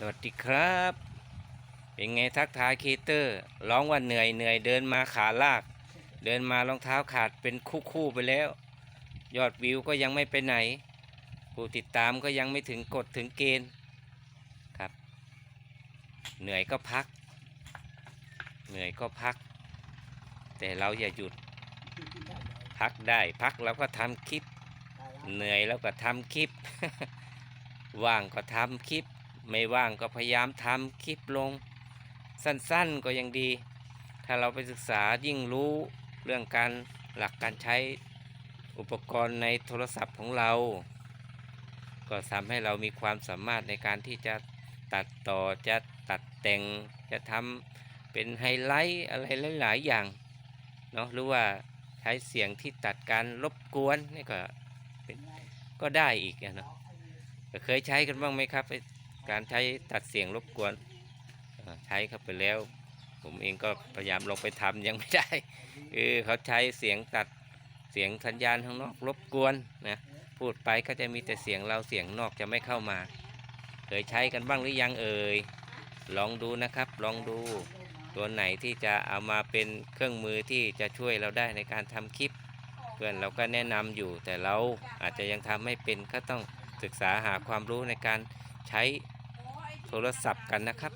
สวัสดีครับ เป็นไงทักทายคีเตอร์ ร้องว่าเหนื่อยเหนื่อยเดินมาขาลาก เดินมารองเท้าขาดเป็นคู่คู่ๆไปแล้ว ยอดวิวก็ยังไม่ไปไหน ผู้ติดตามก็ยังไม่ถึงกฎถึงเกณฑ์ครับ เหนื่อยก็พัก เหนื่อยก็พัก แต่เราอย่าหยุด พักได้พักแล้วก็ทำคลิป เหนื่อยแล้วก็ทำคลิป ว่างก็ทำคลิป ไม่ว่างก็พยายามทำคลิปลง สั้นๆก็ยังดี ถ้าเราไปศึกษายิ่งรู้เรื่องการหลักการใช้อุปกรณ์ในโทรศัพท์ของเรา ก็ทำให้เรามีความสามารถในการที่จะตัดต่อจะตัดแต่งจะทำเป็นไฮไลท์อะไรหลาย ๆ อย่างเนาะหรือว่าใช้เสียงที่ตัดการรบกวนนี่ก็เป็นก็ได้อีกอะเนาะเคยใช้กันบ้างไหมครับไอ้ การใช้ตัดเสียงรบกวนใช้เข้าไปแล้ว ผมเองก็พยายามลงไปทำยังไม่ได้เออเขาใช้เสียงตัดเสียงสัญญาณข้างนอกรบกวนนะพูดไปก็จะมีแต่เสียงเราเสียงนอกจะไม่เข้ามา เคยใช้กันบ้างหรือยังเอ่ยลองดูนะครับ ลองดูตัวไหนที่จะเอามาเป็นเครื่องมือที่จะช่วยเราได้ในการทำคลิป เพื่อนเราก็แนะนำอยู่ แต่เราอาจจะยังทำไม่เป็นก็ต้องศึกษาหาความรู้ในการใช้ โทรศัพท์กันนะครับ